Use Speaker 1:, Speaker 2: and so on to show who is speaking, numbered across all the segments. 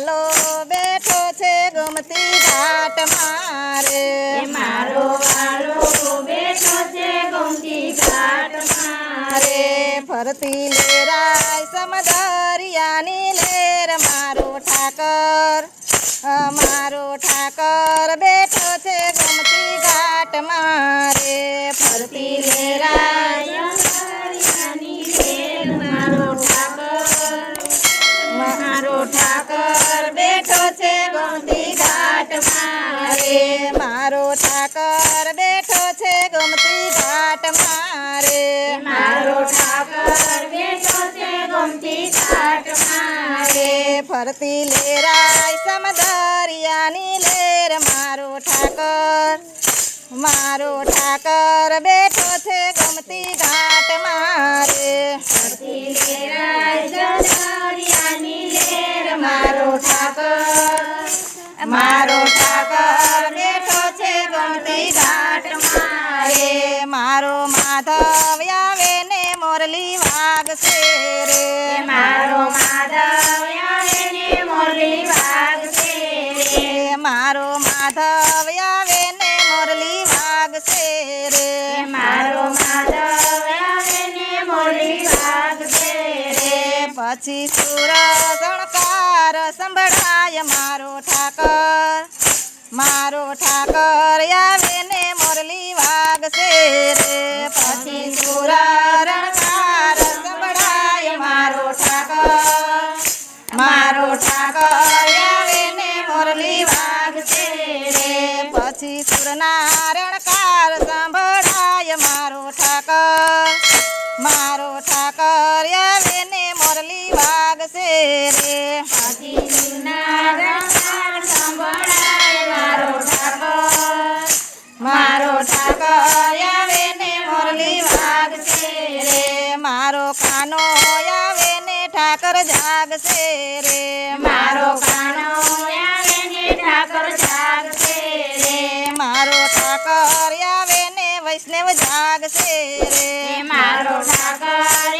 Speaker 1: વાલો બેઠો છે ગમતી ઘાટ મારે.
Speaker 2: મારો વાલો બેઠો છે ગમતી ઘાટ
Speaker 1: મારે. ફરતી લેરાય સમદરિયાની લેર. મારો ઠાકર મારો ઠાકર બેઠો છે ગમતી ઘાટ મારે. ફરતી લેરાય
Speaker 2: મારે
Speaker 1: મારો ઠાકર બેઠો છે ગમતી ઘાટ મારે. મારો ઠાકર બેઠો છે ગમતી ઘાટ મારે. ફરતી લેરાય સમદરિયાની લેર. મારો ઠાકર મારો ઠાકર બેઠો છે ગમતી ઘાટ મારે.
Speaker 2: ફરતી લેરાય જંધારિયાની લેર. મારો ઠાકર
Speaker 1: મારો ઠાકર માધવ આવે ને મોરલી વાગશે રે
Speaker 2: મારો માધવ આવે ને મોરલી વાગશે રે
Speaker 1: પછી સુર ગણકાર સંભળાય મારો ઠાકર. મારો ઠાકર આવે ને મોરલી વાગશે રે પછી સુરનારાયણકાર સંભળાય મારો ઠાકર. મારો ઠાકર આવે ને મોરલી વાગશે રે.
Speaker 2: મારો ઠાકર.
Speaker 1: મારો ઠાકર આવે ને મોરલી વાગશે રે. મારો કાનો આવેને ઠાકર જાગશે રે.
Speaker 2: મારો કાનો આવે ને ઠાકર જાગશે રે.
Speaker 1: મારો ઠાકર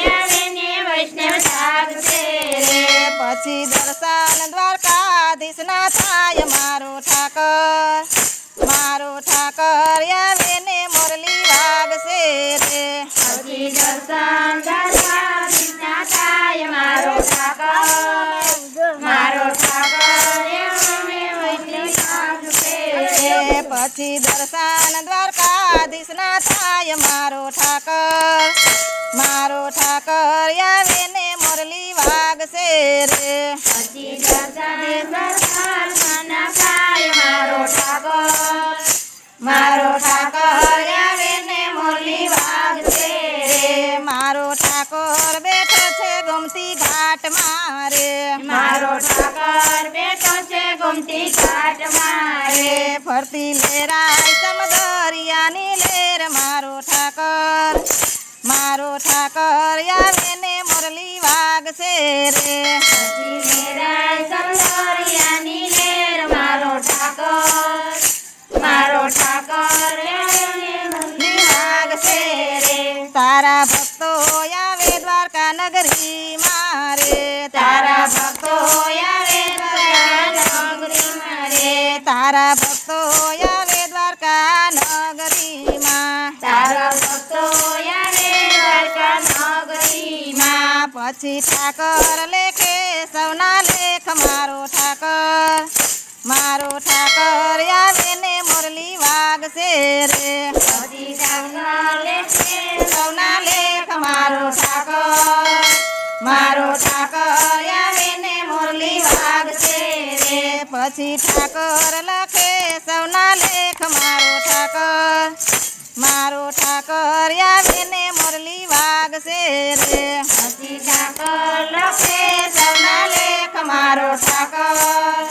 Speaker 1: વૈષ્ણવ જાગશે રે. પછી દર્શન દ્વારકાધીશ ના થાય મારો ઠાકર. મારો ઠાકર ને મોરલી વાગશે રે.
Speaker 2: પછી દર્શન થાય મારો ઠાકર. મારો
Speaker 1: પછી દ્વારકાધીશ ના થાય મારો ઠાકર મારો ઠાકર આવે ને મોરલી વાગશે રે.
Speaker 2: પછી મારો ઠાકર
Speaker 1: મારો ઠાકર આવે ને મોરલી વાગશે રે. મારો ઠાકોર બેઠો છે ગમતી ઘાટ મારે.
Speaker 2: મારો ઠાકર બેઠો છે ગમતી ઘાટ મારે.
Speaker 1: ફરતી લેરાય ઠાકર આવે ને મોરલી વાગશે રે
Speaker 2: પછી મેરાય સમદરિયાની લેર મારો ઠાકર મારો ઠાકર એને મુરલી વાગશે રે
Speaker 1: તારા ભક્તો આવે દ્વારકા નગરી મારે
Speaker 2: તારા ભક્તો આવે દ્વારા નગરી મારે
Speaker 1: તારા ભક્તો પછી ઠાકર લેખે સૌના લેખ મારો ઠાકર. મારો ઠાકર આવે ને મુરલી વાગશે રે.
Speaker 2: સૌના લેખ
Speaker 1: મારો ઠાકર. મારો ઠાકર આવે ને મુરલી વાગશે રે. પછી ઠાકર લખે સૌના લેખ મારો ઠાકર આવે મરલી મોરલી વાગશે રે.
Speaker 2: હસી ઠાકર લખે
Speaker 1: સૌના લેખ મારો ઠાકર.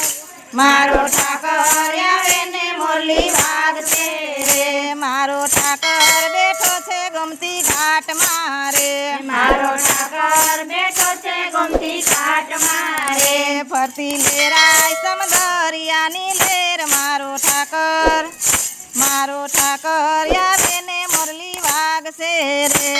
Speaker 1: મારો ઠાકર આવે મરલી મોરલી વાગશે રે. મારો ઠાકર બેઠો છે ગમતી ઘાટ મારે
Speaker 2: મારો ઠાકર બેઠો છે ગમતી ઘાટ મારે
Speaker 1: ફરતી લેરાય સમદરિયાની લેર મારો ઠાકર. મારો ઠાકર યાર એને મરલી વાગશે રે.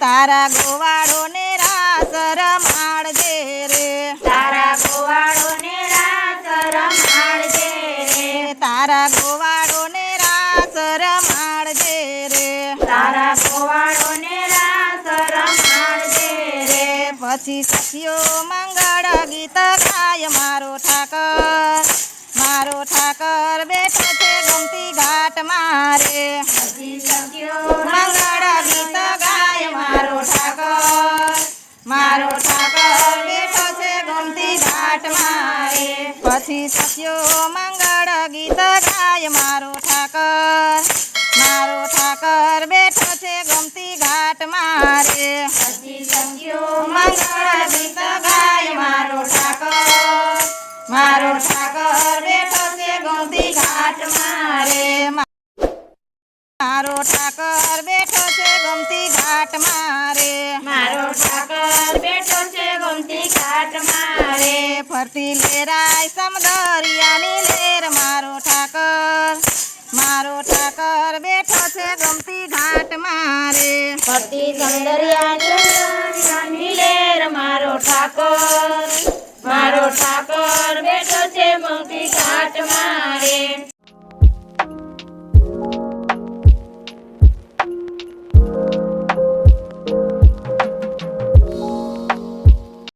Speaker 1: તારા ગોવાળો ને રાસ રમાડજે રે.
Speaker 2: તારા ગોવાળો ને રાસ રમાડજે રે.
Speaker 1: તારા ગોવાળો પછી સખીઓ મંગળ ગીત ગાય મારો ઠાકર મારો ઠાકર બેઠો છે ગમતી ઘાટ મારે. મંગળ ગીત ગાય મારો ઠાકર મારો ઠાકર બેઠો છે ગમતી ઘાટ મારે. પછી સખીઓ મંગળ મારો ઠાકર બેઠો છે ગમતી ઘાટ મારે. મારો ઠાકર બેઠો છે ગમતી ઘાટ મારે. ફરતી લેરાય સમદરિયાની લેર મારો ઠાકર. મારો ઠાકર બેઠો છે ગમતી ઘાટ મારે.
Speaker 2: ફરતી સમદરિયાની લેર મારો ઠાકર. મારો ઠાકોર